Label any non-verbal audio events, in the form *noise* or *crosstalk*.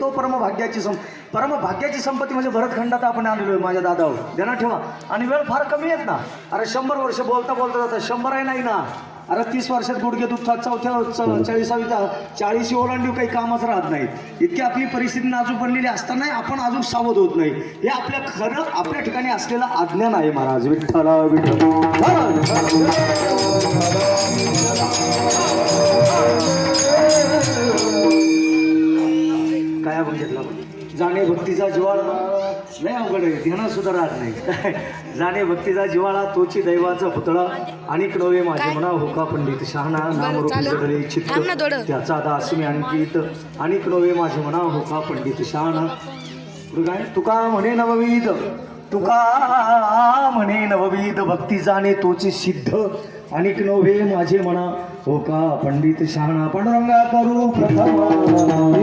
तो परमभाग्याची सं परमभाग्याची संपत्ती म्हणजे भरतखंडात आपण आलेलो आहे माझ्या दादावर. ध्यानात ठेवा. आणि वेळ फार कमी आहेत ना. अरे शंभर वर्ष बोलता बोलता जातात शंभर आहे नाही ना अरे तीस वर्षात गुडघे दुखतात चौथ्या चाळीसावी चाळीशी ओलांडीव काही कामच राहत नाहीत. इतकी आपली परिस्थिती नाजूक बनलेली असताना आपण अजून सावध होत नाही. हे आपल्या खरं आपल्या ठिकाणी असलेलं अज्ञान आहे महाराज. विठ्ठला विठ्ठल. जाणे भक्तीचा जिवाळा. लय अवघड आहे ध्यानात सुद्धा राहत नाही. काय *laughs* जाणे भक्तीचा जिवाळा तोची दैवाचा पुतळा. आणि नवे माझे म्हणा होका पंडित शहाणा नाम रूपी चालेल. जडले चित्त. त्याचा दास मी आणखीत आणि नवे माझे म्हणा होका पंडित शहाणा. काय तुका म्हणे नवविध तुका म्हणे नवविध भक्ती जाणे तोची सिद्ध. आणि नव्हे माझे म्हणा हो का पंडित शहाणा. पांडुरंगा करू प्रथम.